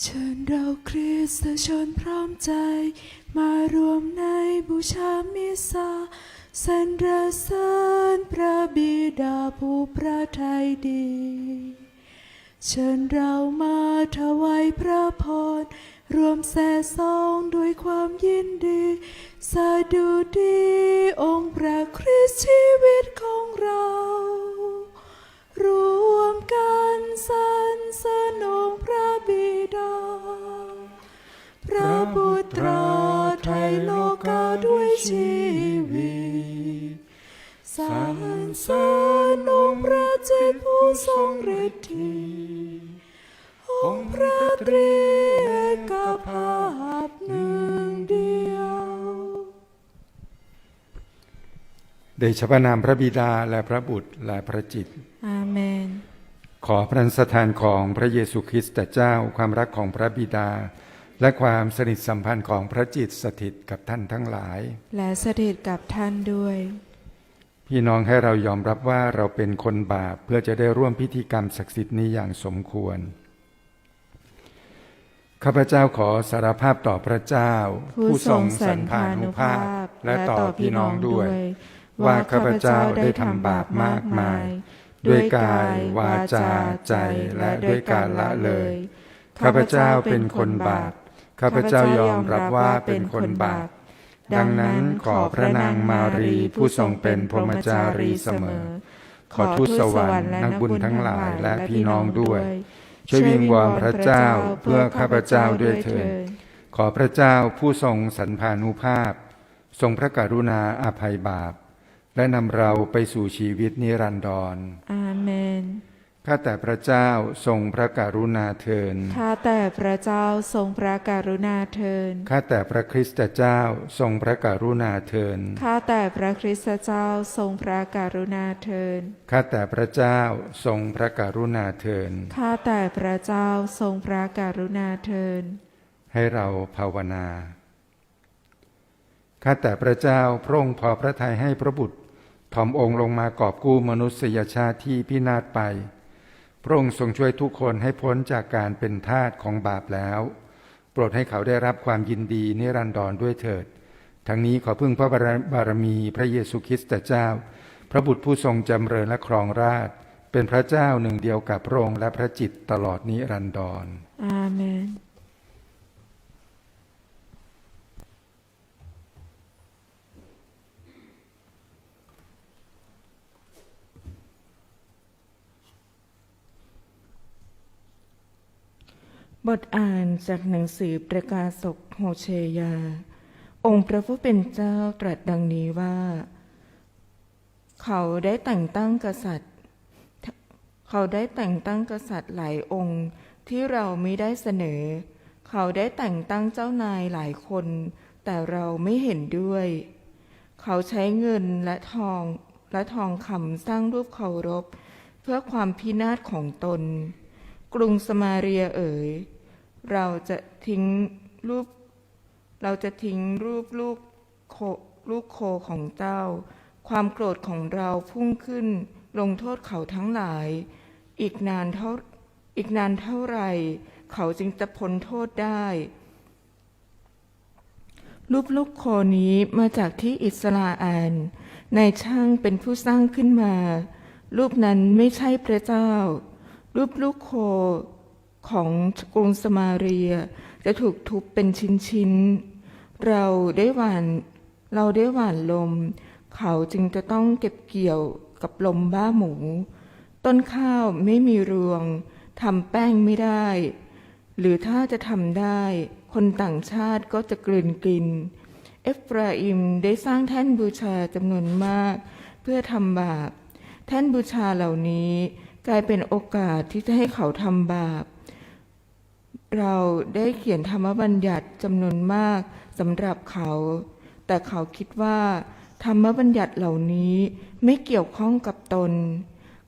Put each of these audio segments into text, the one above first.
เชิญเราคริสตชนพร้อมใจ มารวมในบูชามิสาสรรเสริญพระบิดาผู้ประทัยดี เชิญเรามาถวายพระพรรวมแส่ซองด้วยความยินดีสาดุดีองค์พระคริสต์ชีวิตของเรา รวมกันสรรสริญองพระบิดา พระบุตรไทยโลกาด้วยชีวิตสรรสริญองพระเจ้าผู้ทรงฤทธิ์องค์พระตรีเอกภาพหนึ่งเดียว เดชะพระนามพระบิดาและพระบุตรและพระจิต อาเมน ขอพระสถานของพระเยซูคริสต์เจ้าความรักของพระบิดา และความสนิทสัมพันธ์ของพระจิตสถิตกับท่านทั้งหลาย และสถิตกับท่านด้วย พี่น้องให้เรายอมรับว่าเราเป็นคนบาปเพื่อจะได้ร่วมพิธีกรรมศักดิ์สิทธิ์นี้อย่างสมควรข้าพเจ้าขอสารภาพต่อพระเจ้า ผู้ทรงสรรพานุภาพและต่อพี่น้องด้วย ว่าข้าพเจ้าได้ทำบาปมากมาย ด้วยกาย วาจา ใจและด้วยการละเลย ข้าพเจ้าเป็นคนบาป ข้าพเจ้ายอมรับว่าเป็นคนบาป ดังนั้นขอพระนางมารีผู้ทรงเป็นพรหมจารีเสมอ ขอทูตสวรรค์นักบุญทั้งหลายและพี่น้องด้วย ช่วยวิงวอนพระเจ้าเพื่อข้าพเจ้าด้วยเถิดขอพระเจ้าผู้ทรงสันพานุภาพ ทรงพระกรุณาอาภัยบาป และนำเราไปสู่ชีวิตนิรันดร อาเมน ข้าแต่พระเจ้าทรงพระกรุณาเทิน ข้าแต่พระเจ้าทรงพระกรุณาเทิน ข้าแต่พระคริสตเจ้าทรงพระกรุณาเทิน ข้าแต่พระคริสตเจ้าทรงพระกรุณาเทิน ข้าแต่พระเจ้าทรงพระกรุณาเทิน ข้าแต่พระเจ้าทรงพระกรุณาเทิน ให้เราภาวนา ข้าแต่พระเจ้าพระองค์พอพระทัยให้พระบุตร ถ่อมองค์ลงมากอบกู้มนุษยชาติที่พินาศไป พระองค์ทรงช่วยทุกคนให้พ้นจากการเป็นทาสของบาปแล้ว โปรดให้เขาได้รับความยินดีนิรันดรด้วยเถิด ทั้งนี้ขอพึ่งพระบารมีพระเยซูคริสต์เจ้า พระบุตรผู้ทรงจำเริญและครองราชเป็นพระเจ้าหนึ่งเดียวกับพระองค์และพระจิตตลอดนิรันดรอาเมน บทอ่านจากหนังสือประกาศกโฮเชยา องค์พระผู้เป็นเจ้าตรัสดังนี้ว่า เขาได้แต่งตั้งกษัตริย์ เขาได้แต่งตั้งกษัตริย์หลายองค์ที่เราไม่ได้เสนอ เขาได้แต่งตั้งเจ้านายหลายคน แต่เราไม่เห็นด้วย เขาใช้เงินและทองและทองคำสร้างรูปเคารพ เพื่อความพินาศของตน กรุงสมาเรียเอ๋ย เราจะทิ้งรูป เราจะทิ้งรูปลูกโคลูกโคของเจ้า ความโกรธของเราพุ่งขึ้น ลงโทษเขาทั้งหลาย อีกนานเท่าอีกนานเท่าไร เขาจึงจะพ้นโทษได้ รูปลูกโคนี้มาจากที่อิสราเอลนายช่างเป็นผู้สร้างขึ้นมา รูปนั้นไม่ใช่พระเจ้า รูปลูกโค ของกรุงสมาเรีย จะถูกทุบเป็นชิ้นๆ เราได้หวานเราได้หวานลม เขาจึงจะต้องเก็บเกี่ยวกับลมบ้าหมู ต้นข้าวไม่มีรวงทำแป้งไม่ได้ หรือถ้าจะทำได้ คนต่างชาติก็จะกลืนกิน เอฟราอิมได้สร้างแท่นบูชาจำนวนมาก เพื่อทำบาป แท่นบูชาเหล่านี้กลายเป็นโอกาสที่จะให้เขาทำบาป เราได้เขียนธรรมบัญญัติจำนวนมากสำหรับเขา แต่เขาคิดว่า ธรรมบัญญัติเหล่านี้ไม่เกี่ยวข้องกับตน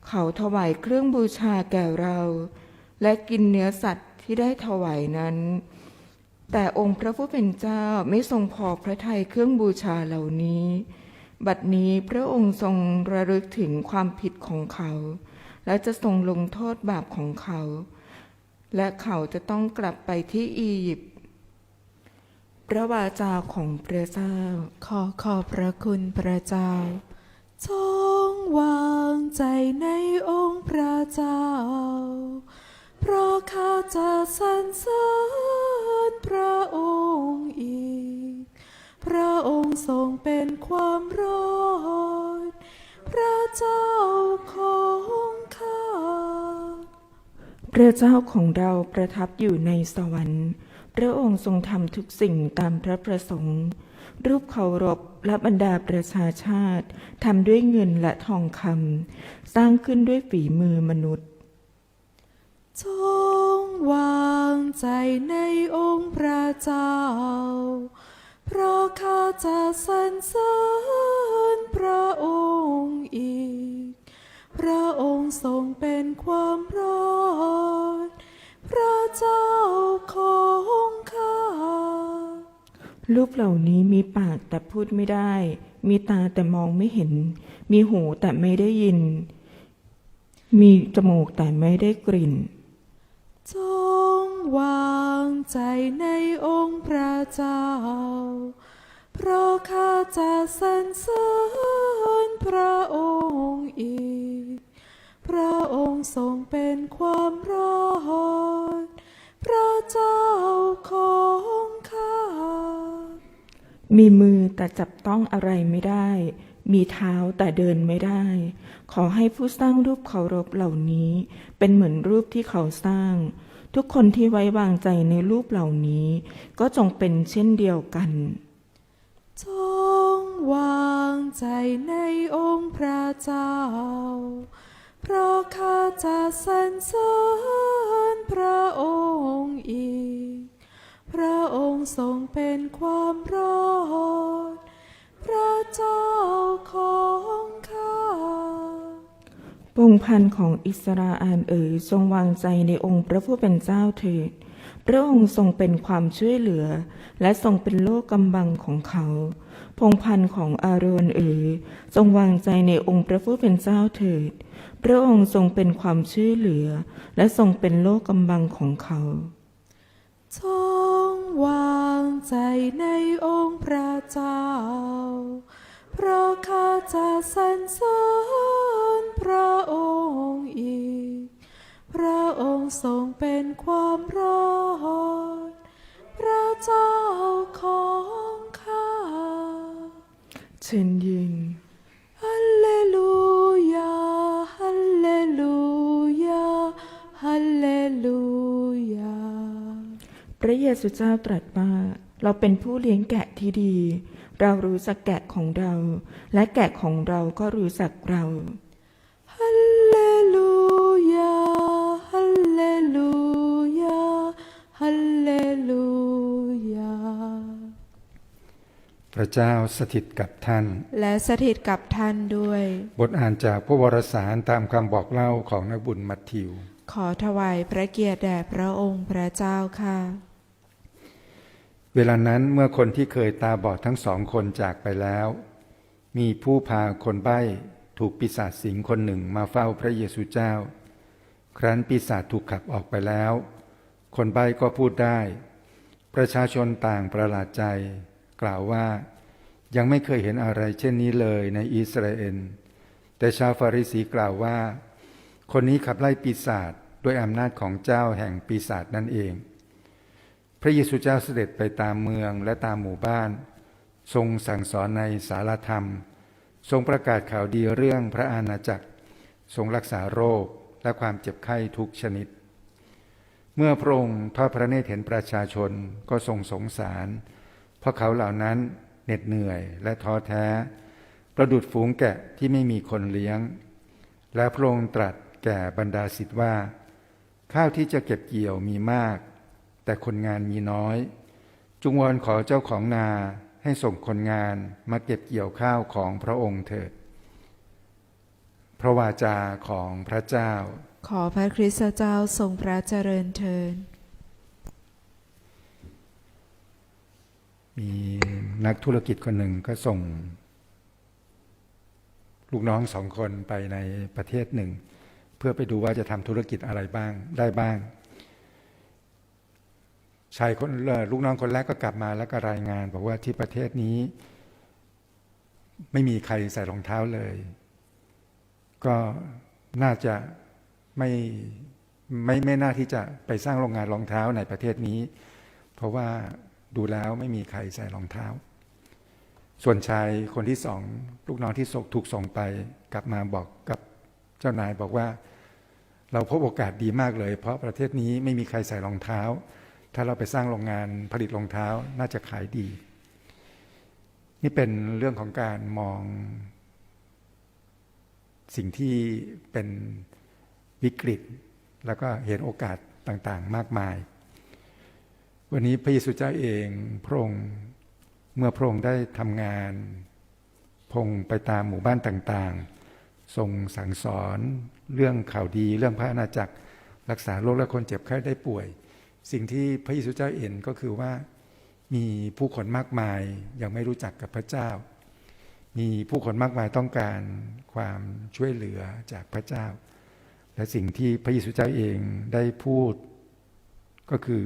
เขาถวายเครื่องบูชาแก่เรา และกินเนื้อสัตว์ที่ได้ถวายนั้น แต่องค์พระผู้เป็นเจ้าไม่ทรงพอพระทัยเครื่องบูชาเหล่านี้ บัดนี้พระองค์ทรงระลึกถึงความผิดของเขา และจะทรงลงโทษบาปของเขา และเขาจะต้องกลับไปที่อียิปต์พระวาจาของพระเจ้า ขอขอบพระคุณพระเจ้า จงวางใจในองค์พระเจ้า เพราะข้าจะสรรเสริญพระองค์อีก พระองค์ทรงเป็นความรอด พระเจ้าของข้า พระเจ้าของเราประทับอยู่ในสวรรค์ พระองค์ทรงทำทุกสิ่งตามพระประสงค์ รูปเคารพและบรรดาประชาชาติทำด้วยเงินและทองคำสร้างขึ้นด้วยฝีมือมนุษย์ จงวางใจในองค์พระเจ้า เพราะข้าจะสรรเสริญพระองค์อีก พระองค์ทรงเป็นความรอด รูปเหล่านี้มีปากแต่พูดไม่ได้ มีตาแต่มองไม่เห็น มีหูแต่ไม่ได้ยิน มีจมูกแต่ไม่ได้กลิ่น จงวางใจในองค์พระเจ้า เพราะข้าจะสรรเสริญพระองค์อีก พระองค์ทรงเป็นความรอด พระเจ้าของข้า มีมือแต่จับต้องอะไรไม่ได้ มีเท้าแต่เดินไม่ได้ ขอให้ผู้สร้างรูปเคารพเหล่านี้ เป็นเหมือนรูปที่เขาสร้าง ทุกคนที่ไว้วางใจในรูปเหล่านี้ ก็จงเป็นเช่นเดียวกัน จงวางใจในองค์พระเจ้า เพราะข้าจะสรรเสริญพระองค์อีก พระองค์ทรงเป็นความรอด พระเจ้าของข้าปงพันธ์ของอิสราเอลเอ๋ยทรงวางใจในองค์พระผู้เป็นเจ้าเถิดพระองค์ทรงเป็นความช่วยเหลือ และทรงเป็นโลกกำบังของเขา พงพันธ์ของอาโรนเอ๋ยทรงวางใจในองค์พระผู้เป็นเจ้าเถิด พระองค์ทรงเป็นความช่วยเหลือ และทรงเป็นโลกกำบังของเขาจงวางใจในองค์พระเจ้า เพราะข้าจะสรรเสริญพระองค์อีก พระองค์ทรงเป็นความรอด พระเจ้าของข้าเชิญยืน ระเยซูเจ้าตรัสว่าเราเป็นผู้เลี้ยงแกะที่ดี เรารู้จักแกะของเรา และแกะของเราก็รู้จักเราฮัลเลลูยาฮัลเลลูยาฮัลเลลูยาพระเจ้าสถิตกับท่าน และสถิตกับท่านด้วย บทอ่านจากพระวรสารตามคำบอกเล่าของนักบุญมัทธิว ขอถวายพระเกียรติแด่พระองค์พระเจ้าค่ะ เวลานั้นเมื่อคนที่เคยตาบอดทั้งสองคนจากไปแล้ว มีผู้พาคนใบ้ถูกปีศาจสิงคนหนึ่งมาเฝ้าพระเยซูเจ้า ครั้นปีศาจถูกขับออกไปแล้ว คนใบ้ก็พูดได้ ประชาชนต่างประหลาดใจ กล่าวว่า ยังไม่เคยเห็นอะไรเช่นนี้เลยในอิสราเอลแต่ชาวฟาริสีกล่าวว่า คนนี้ขับไล่ปีศาจด้วยอำนาจของเจ้าแห่งปีศาจนั่นเอง ระเยซูเจ้าเสด็จไปตามเมืองและตามหมู่บ้าน ทรงสั่งสอนในสารธรรม ทรงประกาศข่าวดีเรื่องพระอาณาจักร ทรงรักษาโรคและความเจ็บไข้ทุกชนิด เมื่อพระองค์ทอดพระเนตรเห็นประชาชนก็ทรงสงสาร เพราะเขาเหล่านั้นเหน็ดเหนื่อยและท้อแท้ ประดุดฝูงแกะที่ไม่มีคนเลี้ยง และพระองค์ตรัสแก่บรรดาศิษย์ว่า ข้าวที่จะเก็บเกี่ยวมีมาก แต่คนงานมีน้อย จุงวอนขอเจ้าของนาให้ส่งคนงานมาเก็บเกี่ยวข้าวของพระองค์เถิด พระวาจาของพระเจ้า ขอพระคริสตเจ้าทรงพระเจริญเทินมีนักธุรกิจคนหนึ่งก็ส่ง ลูกน้องสองคนไปในประเทศหนึ่ง เพื่อไปดูว่าจะทำธุรกิจอะไรบ้างได้บ้าง ชายคนลูกน้องคนแรกก็กลับมาแล้วก็รายงาน บอกว่าที่ประเทศนี้ ไม่มีใครใส่รองเท้าเลย ก็น่าจะไม่ไม่ไม่น่าที่จะไปสร้างโรงงานรองเท้าในประเทศนี้ เพราะว่าดูแล้วไม่มีใครใส่รองเท้า ส่วนชายคนที่สองลูกน้องที่ส่งถูกส่งไป กลับมาบอกกับเจ้านายบอกว่า เราพบโอกาสดีมากเลย เพราะประเทศนี้ไม่มีใครใส่รองเท้า ถ้าเราไปสร้างโรงงานผลิตรองเท้าน่าจะขายดี นี่เป็นเรื่องของการมอง สิ่งที่เป็นวิกฤต แล้วก็เห็นโอกาสต่างๆ มากมาย วันนี้พระเยซูเจ้าเองพระองค์เมื่อพระองค์ได้ทำงานพงไปตามหมู่บ้านต่างๆทรงสั่งสอนเรื่องข่าวดี เรื่องพระอาณาจักร รักษาโรคและคนเจ็บไข้ได้ป่วย สิ่งที่พระเยซูเจ้าเห็นก็คือว่ามีผู้คนมากมายยังไม่รู้จักกับพระเจ้า มีผู้คนมากมายต้องการความช่วยเหลือจากพระเจ้า และสิ่งที่พระเยซูเจ้าเองได้พูด ก็คือ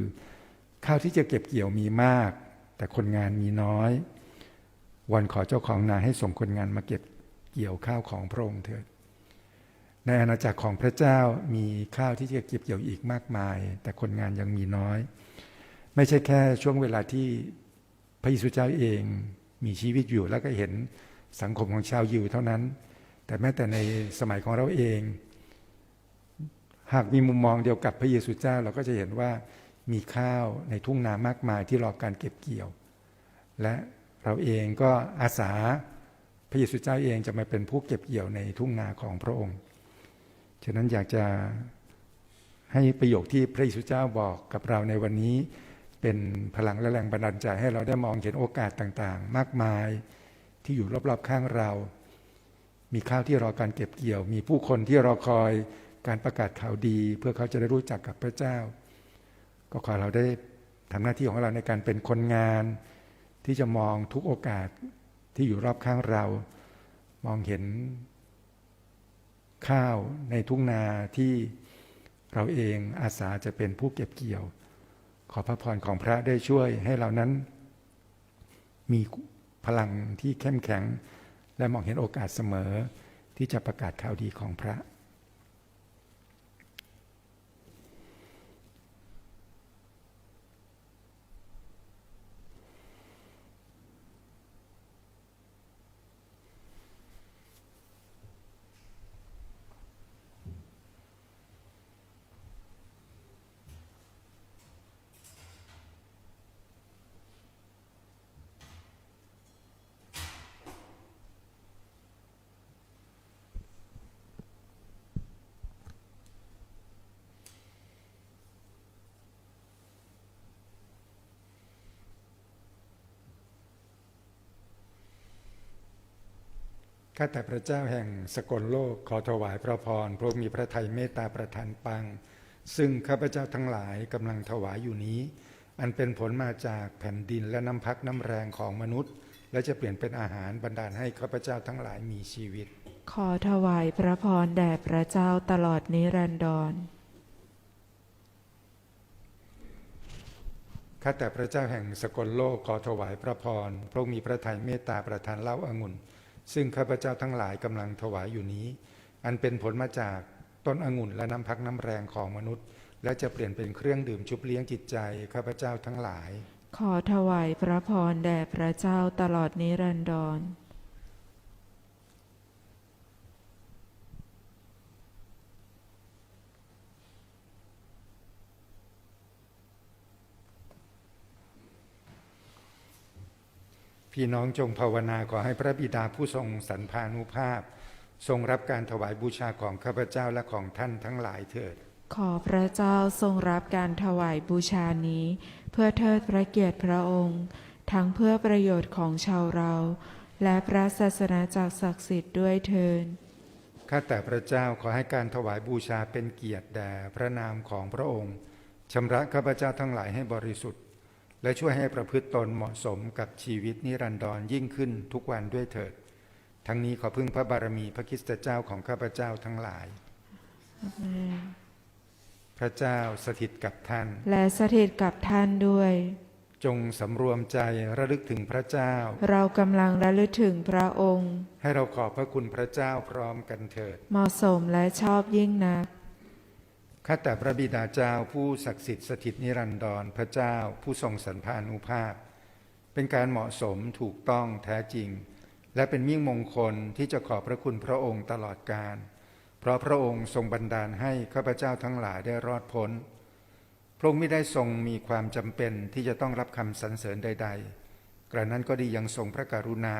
ข้าวที่จะเก็บเกี่ยวมีมาก แต่คนงานมีน้อย วันขอเจ้าของนาให้ส่งคนงานมาเก็บเกี่ยวข้าวของพระองค์เถิด ในอาณาจักรของพระเจ้ามีข้าวที่จะเก็บเกี่ยวอีกมากมาย แต่คนงานยังมีน้อย ไม่ใช่แค่ช่วงเวลาที่พระเยซูเจ้าเองมีชีวิตอยู่แล้วก็เห็นสังคมของชาวยิวเท่านั้น แต่แม้แต่ในสมัยของเราเอง หากมีมุมมองเดียวกับพระเยซูเจ้าเราก็จะเห็นว่ามีข้าวในทุ่งนามากมายที่รอการเก็บเกี่ยว และเราเองก็อาสาพระเยซูเจ้าเองจะมาเป็นผู้เก็บเกี่ยวในทุ่งนาของพระองค์ ฉะนั้นอยากจะให้ประโยคที่พระเยซูเจ้าบอกกับเราในวันนี้ เป็นพลังและแรงบันดาลใจให้เราได้มองเห็นโอกาสต่างๆ มากมายที่อยู่รอบๆข้างเรา มีข้าวที่รอการเก็บเกี่ยว มีผู้คนที่รอคอยการประกาศข่าวดี เพื่อเขาจะได้รู้จักกับพระเจ้า ก็ขอเราได้ทำหน้าที่ของเราในการเป็นคนงาน ที่จะมองทุกโอกาสที่อยู่รอบข้างเรา มองเห็น ข้าวในทุ่งนาที่เราเองอาสาจะเป็นผู้เก็บเกี่ยว ขอพระพรของพระได้ช่วยให้เรานั้น มีพลังที่เข้มแข็ง และมองเห็นโอกาสเสมอที่จะประกาศข่าวดีของพระ ข้าแต่พระเจ้าแห่งสกลโลกขอถวายพระพรพระองค์มีพระทัยเมตตาประทานปัง ซึ่งข้าพเจ้าทั้งหลายกำลังถวายอยู่นี้ อันเป็นผลมาจากแผ่นดินและน้ำพักน้ำแรงของมนุษย์ และจะเปลี่ยนเป็นอาหารบรรดาลให้ข้าพเจ้าทั้งหลายมีชีวิต ขอถวายพระพรแด่พระเจ้าตลอดนิรันดรข้าแต่พระเจ้าแห่งสกลโลกขอถวายพระพรพระองค์มีพระทัยเมตตาประทานเหล้าองุ่น ซึ่งข้าพเจ้าทั้งหลายกำลังถวายอยู่นี้ อันเป็นผลมาจากต้นองุ่นและน้ำพักน้ำแรงของมนุษย์ และจะเปลี่ยนเป็นเครื่องดื่มชุบเลี้ยงจิตใจข้าพเจ้าทั้งหลาย ขอถวายพระพรแด่พระเจ้าตลอดนิรันดร พี่น้องจงภาวนาขอให้พระบิดาผู้ทรงสรรพานุภาพ ทรงรับการถวายบูชาของข้าพเจ้าและของท่านทั้งหลายเถิด ขอพระเจ้าทรงรับการถวายบูชานี้ เพื่อเทิดพระเกียรติพระองค์ ทั้งเพื่อประโยชน์ของชาวเรา และพระศาสนาจักรศักดิ์สิทธิ์ด้วยเทินข้าแต่พระเจ้าขอให้การถวายบูชาเป็นเกียรติแด่พระนามของพระองค์ชำระข้าพเจ้าทั้งหลายให้บริสุทธิ์ และช่วยให้ประพฤติตนเหมาะสมกับชีวิตนิรันดรยิ่งขึ้นทุกวันด้วยเถิด ทั้งนี้ขอพึ่งพระบารมีพระคริสตเจ้าของข้าพเจ้าทั้งหลาย พระเจ้าสถิตกับท่าน และสถิตกับท่านด้วย จงสำรวมใจระลึกถึงพระเจ้า เรากำลังระลึกถึงพระองค์ ให้เราขอบพระคุณพระเจ้าพร้อมกันเถิด เหมาะสมและชอบยิ่งนัก ข้าแต่พระบิดาเจ้าผู้ศักดิ์สิทธิ์สถิตนิรันดรพระเจ้าผู้ทรงสรรพานุภาพ เป็นการเหมาะสมถูกต้องแท้จริง และเป็นมิ่งมงคลที่จะขอบพระคุณพระองค์ตลอดกาลเพราะพระองค์ทรงบันดาลให้ข้าพเจ้าทั้งหลายได้รอดพ้น พระองค์ไม่ได้ทรงมีความจำเป็นที่จะต้องรับคำสรรเสริญใด ๆ กระนั้นก็ดียังทรงพระกรุณา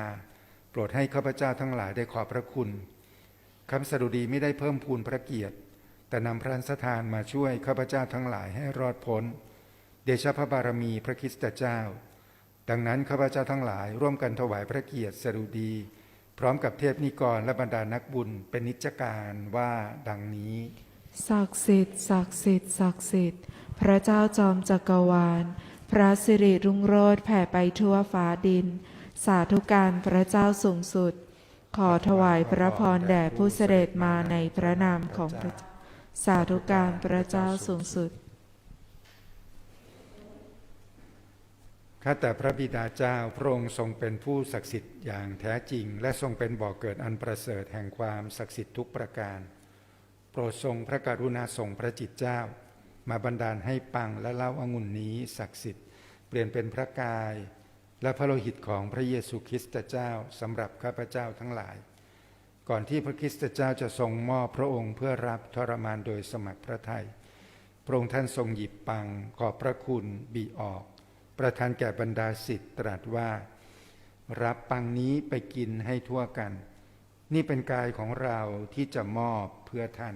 โปรดให้ข้าพเจ้าทั้งหลายได้ขอบพระคุณคำสดุดีไม่ได้เพิ่มพูนพระเกียรติ แต่นำพระสถานมาช่วยข้าพเจ้าทั้งหลายให้รอดพ้น เดชะพระบารมีพระคิสตเจ้า ดังนั้นข้าพเจ้าทั้งหลายร่วมกันถวายพระเกียรติสดุดี พร้อมกับเทพนิกรและบรรดานักบุญเป็นนิจการว่าดังนี้ศักดิ์สิทธิ์ศักดิ์สิทธิ์ศักดิ์สิทธิ์พระเจ้าจอมจักรวาล พระสิริรุ่งโรจน์แผ่ไปทั่วฟ้าดิน สาธุการพระเจ้าสูงสุด ขอถวายพระพรแด่ผู้เสด็จมาในพระนามของพระเจ้า สาธุการพระเจ้าสูงสุด ข้าแต่พระบิดาเจ้าพระองค์ทรงเป็นผู้ศักดิ์สิทธิ์อย่างแท้จริง และทรงเป็นบ่อกเกิดอันประเสริฐแห่งความศักดิ์สิทธิ์ทุกประการ โปรดทรงพระกรุณาส่งพระจิตเจ้า มาบันดาลให้ปังและเล่าอางุ่นนี้ศักดิ์สิทธิ์เปลี่ยนเป็นพระกาย และพระโลหิตของพระเยซูคริสต์เจ้าสำหรับข้าพเจ้าทั้งหลาย ก่อนที่พระคริสตเจ้าจะทรงมอบพระองค์เพื่อรับทรมานโดยสมัครพระทัยพระองค์ท่านทรงหยิบปังขอบพระคุณบีออก ประทานแก่บรรดาสิทธิ์ตรัสว่า รับปังนี้ไปกินให้ทั่วกัน นี่เป็นกายของเราที่จะมอบเพื่อท่าน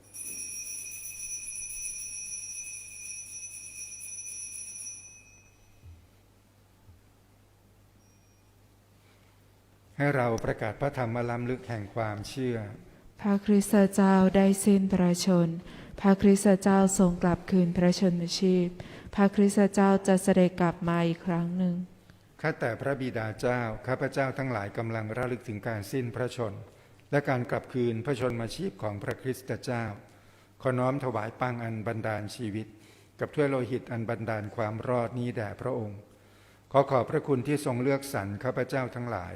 ให้เราประกาศพระธรรมล้ำลึกแห่งความเชื่อ พระคริสตเจ้าได้สิ้นพระชน พระคริสตเจ้าทรงกลับคืนพระชนมชีพ พระคริสตเจ้าจะเสด็จกลับมาอีกครั้งหนึ่ง ข้าแต่พระบิดาเจ้า ข้าพเจ้าทั้งหลายกำลังระลึกถึงการสิ้นพระชน และการกลับคืนพระชนมาชีพของพระคริสตเจ้า ขอน้อมถวายปังอันบันดาลชีวิต กับถ้วยโลหิตอันบันดาลความรอดนี้แด่พระองค์ ขอขอบพระคุณที่ทรงเลือกสรรข้าพเจ้าทั้งหลาย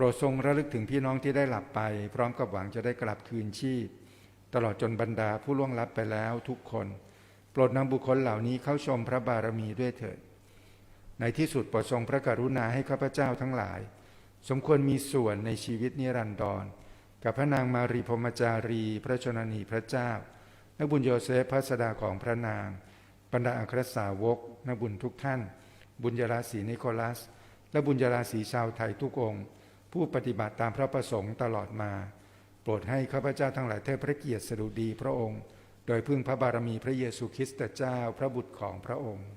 ปรดทรงระลึกถึงพี่น้องที่ได้หลับไป พร้อมกับหวังจะได้กลับคืนชีพ ตลอดจนบรรดาผู้ล่วงลับไปแล้วทุกคน โปรดนำบุคคลเหล่านี้เข้าชมพระบารมีด้วยเถิด ในที่สุดโปรดทรงพระกรุณาให้ข้าพเจ้าทั้งหลาย สมควรมีส่วนในชีวิตนิรันดร กับพระนางมารีพมจารี พระชนนีพระเจ้า นักบุญโยเซฟพระสดาของพระนาง บรรดาอัครสาวกนักบุญทุกท่าน บุญยราศีนิโคลัส และบุญยราศีชาวไทยทุกองค์ ผู้ปฏิบัติตามพระประสงค์ตลอดมา โปรดให้ข้าพเจ้าทั้งหลายเทพพระเกียรติสดุดีพระองค์ โดยพึ่งพระบารมีพระเยซูคริสต์เจ้าพระบุตรของพระองค์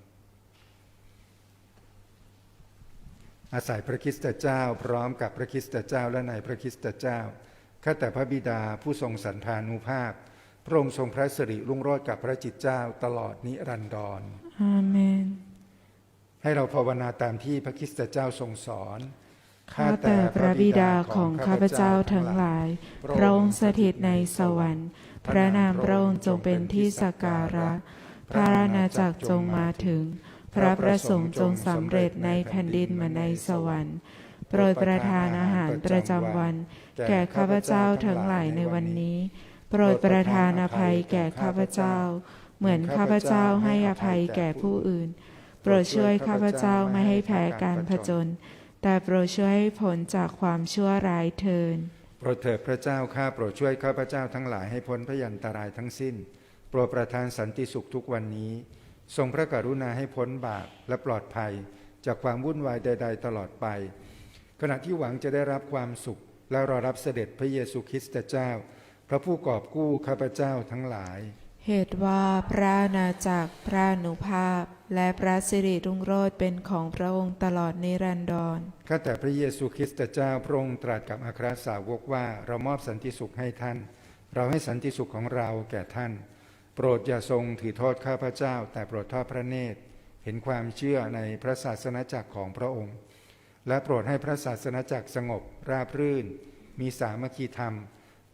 อาศัยพระคริสตเจ้าพร้อมกับพระคริสตเจ้าและในพระคริสตเจ้าข้าแต่พระบิดาผู้ทรงสันพานุภาพ พระองค์ทรงพระสิริรุ่งโรจน์กับพระจิตเจ้าตลอดนิรันดรอาเมนให้เราภาวนาตามที่พระคริสตเจ้าทรงสอน ข้าแต่พระบิดาของข้าพเจ้าทั้งหลาย พระองค์สถิตในสวรรค์ พระนามพระองค์จงเป็นที่สักการะ พระราชอาณาจักรจงมาถึง พระประสงค์จงสำเร็จในแผ่นดินเหมือนในสวรรค์ โปรดประทานอาหารประจำวัน แก่ข้าพเจ้าทั้งหลายในวันนี้ โปรดประทานอภัยแก่ข้าพเจ้า เหมือนข้าพเจ้าให้อภัยแก่ผู้อื่น โปรดช่วยข้าพเจ้าไม่ให้แพ้การผจญ แต่โปรดช่วยให้ผลจากความชั่วร้ายเทินโปรดเถิดพระเจ้าข้าโปรดช่วยข้าพระเจ้าทั้งหลายให้พ้นพยันตรายทั้งสิ้น โปรดประทานสันติสุขทุกวันนี้ ทรงพระกรุณาให้พ้นบาปและปลอดภัย จากความวุ่นวายใด ๆ ตลอดไป ขณะที่หวังจะได้รับความสุข และรอรับเสด็จพระเยซูคริสต์เจ้า พระผู้กอบกู้ข้าพเจ้าทั้งหลาย เหตุว่าพระอาณาจักรพระอนุภาพ และพระสิริรุ่งโรจน์เป็นของพระองค์ตลอดนิรันดรข้าแต่พระเยซูคริสต์เจ้าพระองค์ตรัสกับอัครสาวกว่าเรามอบสันติสุขให้ท่าน เราให้สันติสุขของเราแก่ท่าน โปรดอย่าทรงถือโทษข้าพระเจ้า แต่โปรดทอดพระเนตร เห็นความเชื่อในพระศาสนาจักรของพระองค์ และโปรดให้พระศาสนาจักรสงบราบรื่น มีสามัคคีธรรม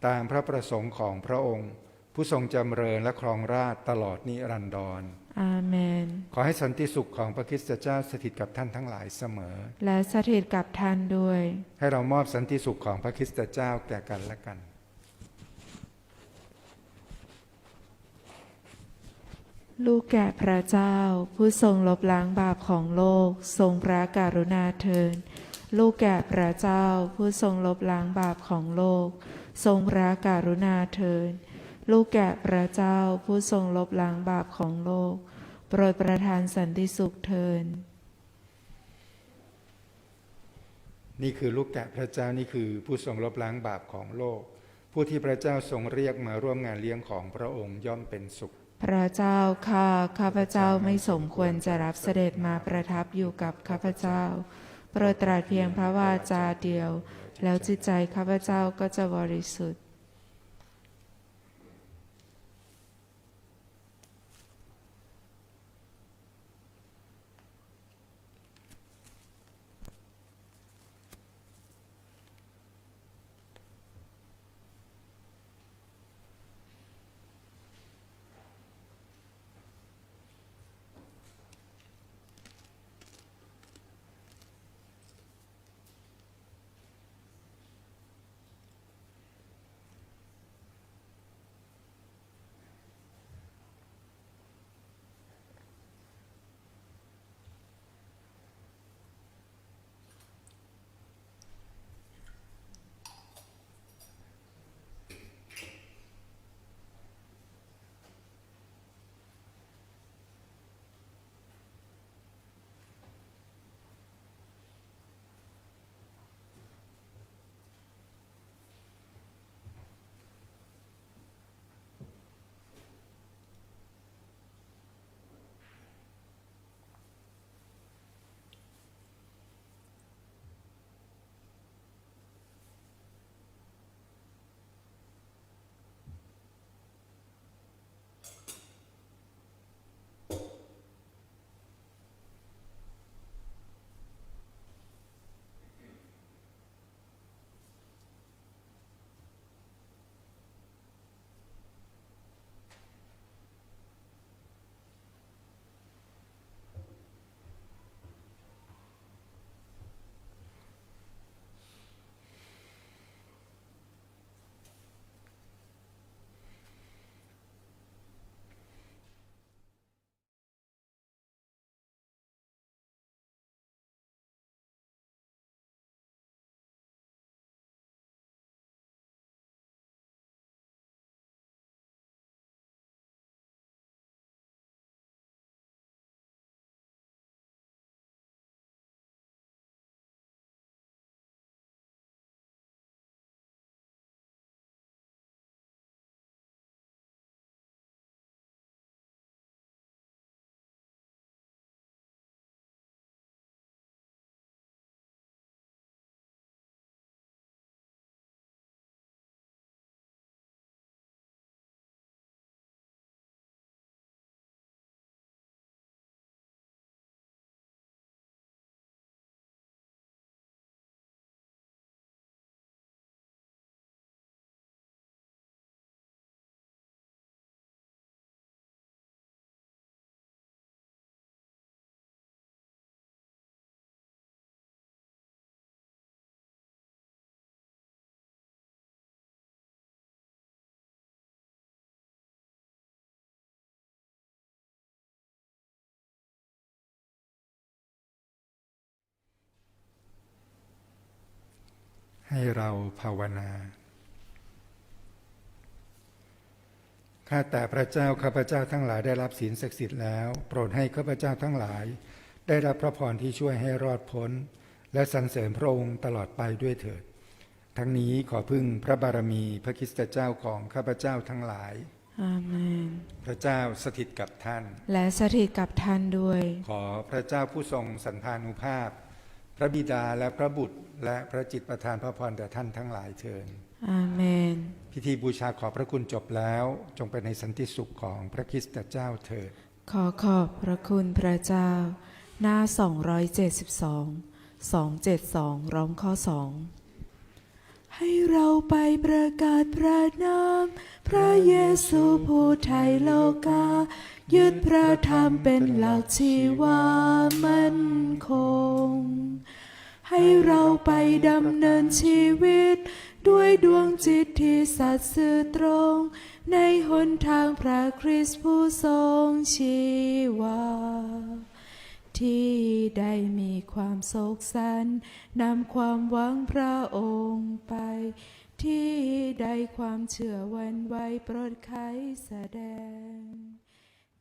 ตามพระประสงค์ของพระองค์ ผู้ทรงจำเริญและครองราชย์ตลอดนิรันดรอาเมน ขอให้สันติสุขของพระคริสตเจ้าสถิตกับท่านทั้งหลายเสมอ และสถิตกับท่านด้วย ให้เรามอบสันติสุขของพระคริสตเจ้าแก่กันและกันลูกแก่พระเจ้า ผู้ทรงลบล้างบาปของโลก ทรงพระกรุณาเทิน ลูกแก่พระเจ้า ผู้ทรงลบล้างบาปของโลก ทรงพระกรุณาเทิน ลูกแก่พระเจ้าผู้ทรงลบล้างบาปของโลก โปรดประทานสันติสุขเทิน นี่คือลูกแกะพระเจ้านี่คือผู้ทรงลบล้างบาปของโลก ผู้ที่พระเจ้าทรงเรียกมาร่วมงานเลี้ยงของพระองค์ย่อมเป็นสุข พระเจ้าข้าข้าพเจ้าไม่สมควรจะรับเสด็จมาประทับอยู่กับข้าพเจ้า โปรดตรัสเพียงพระวาจาเดียว แล้วจิตใจข้าพเจ้าก็จะบริสุทธิ์ ให้เราภาวนาข้าแต่พระเจ้าข้าพเจ้าทั้งหลายได้รับศีลศักดิ์สิทธิ์แล้ว โปรดให้ข้าพเจ้าทั้งหลาย ได้รับพระพรที่ช่วยให้รอดพ้น และสรรเสริญพระองค์ตลอดไปด้วยเถิด ทั้งนี้ขอพึ่งพระบารมีพระคริสตเจ้าของข้าพเจ้าทั้งหลายอาเมนพระเจ้าสถิตกับท่าน และสถิตกับท่านด้วย ขอพระเจ้าผู้ทรงสันพานุภาพ พระบิดาและพระบุตร และพระจิตประทานพระพรแด่ท่านทั้งหลายเชิญอาเมน พิธีบูชาขอบพระคุณจบแล้ว จงไปในสันติสุขของพระคริสตเจ้าเถิด ขอขอบพระคุณพระเจ้า หน้า 272 272 ร้องข้อ 2 ให้เราไปประกาศพระนาม พระเยซูผู้ไทยโลกา ยึดพระธรรมเป็นหลักชีวามั่นคง ให้เราไปดำเนินชีวิต ด้วยดวงจิตที่สัตย์ซื่อตรง ในหนทางพระคริสต์ผู้ทรงชีวาที่ได้มีความโศกสันนำความหวังพระองค์ไป ที่ได้ความเชื่อวันไว้โปรดไขแสดง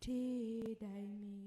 ที่ได้มี